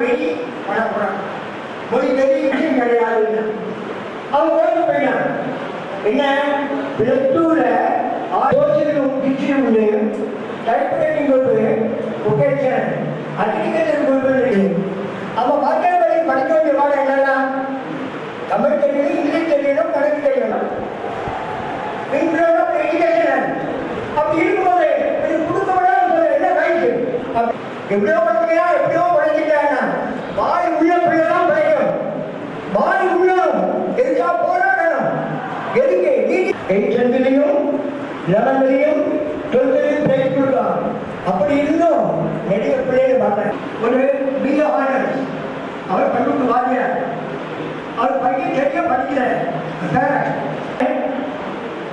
வெறி பழப்புறான் மொழி வெறி விஷயம் கிடையாது அவன் ஓடி போயிட்டான் என்ன? பிளஸ் டூல ஆலோசனையும் டீச்சரும் உண்டு. டைப்ரைட்டிங் உண்டு ஒகேஷன் அக்ரிகல்ச்சர் உண்டு அவன் மக்கள் வரை படிக்க வேண்டிய பாடம் என்னன்னா தமிழ் தெரியணும் இங்கிலீஷ் தெரியணும் கணக்கு தெரியணும் இன்க்ளூட் எஜுகேஷன் அப்படி இருக்கும்போது இது என்ன ரைட்டு எப்படியோ படிக்கிறா எப்படியோ நீ எயிட்லேயும் லெவன்லையும் டுவெல்த்லையும் கொடுக்கலாம் அப்படி இருந்தும் நிறைய பிள்ளைகள் பார்த்தேன் ஒரு பிஏ ஆனர்ஸ் அவர் பள்ளிக்கு அவர் பையன் சரியா படிக்கல. சார்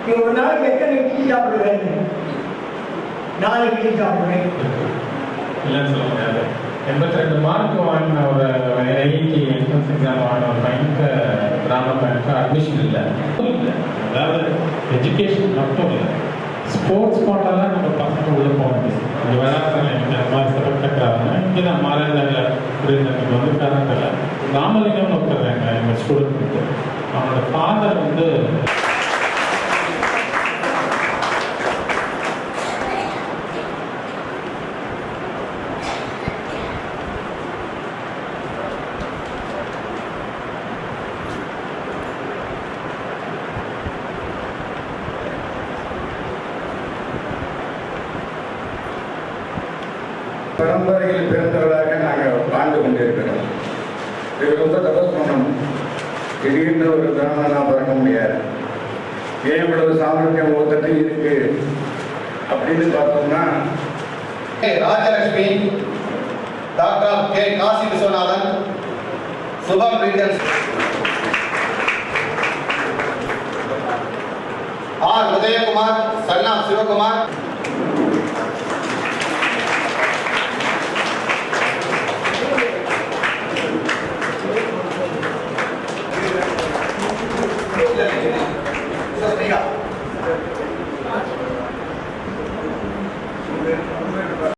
நீ ஒரு நாளைக்கு எத்தனை இட்லி சாப்பிடுவேன்? நாலு இட்லி சாப்பிடுவேன். இல்லைன்னு சொல்ல முடியாது. எண்பத்தி ரெண்டு மார்க் வாங்கின ஒரு ஐஐடி என்ட்ரன்ஸ் எக்ஸாம் வாங்கின ஒரு பையனுக்கு கிராம பையனுக்கு அட்மிஷன் இல்லை இல்லை. அதாவது எஜுகேஷன் மட்டும் இல்லை ஸ்போர்ட்ஸ் கோட்டாலாம் நம்ம பசங்க உள்ள போக முடியும் இங்கே வராங்க இந்த மாதிரி இங்கே தான் மாநிலங்களில் புரியுதுக்கு வந்து காரணத்தில் ராமலிங்கம்னு ஒருத்தர் எங்கள் ஸ்டூடெண்ட் அவனோட ஃபாதர் வந்து பரம்பரையில் பிறந்தவர்களாக நாங்கள் வாழ்ந்து கொண்டிருக்கிறோம். இது ரொம்ப தபஸ்மணம் திடீர்னு ஒரு பிராமணனா பிறக்க முடியாது. ஏன் இவ்வளவு சாமர்த்தியம் ஒருத்தட்டு இருக்கு? அப்படின்னு பார்த்தோம்னா ராஜலட்சுமி டாக்டர் கே காசி விஸ்வநாதன் சுபம் ரீஜன்ஸ் ஆர் உதயகுமார் சன்னா சிவகுமார்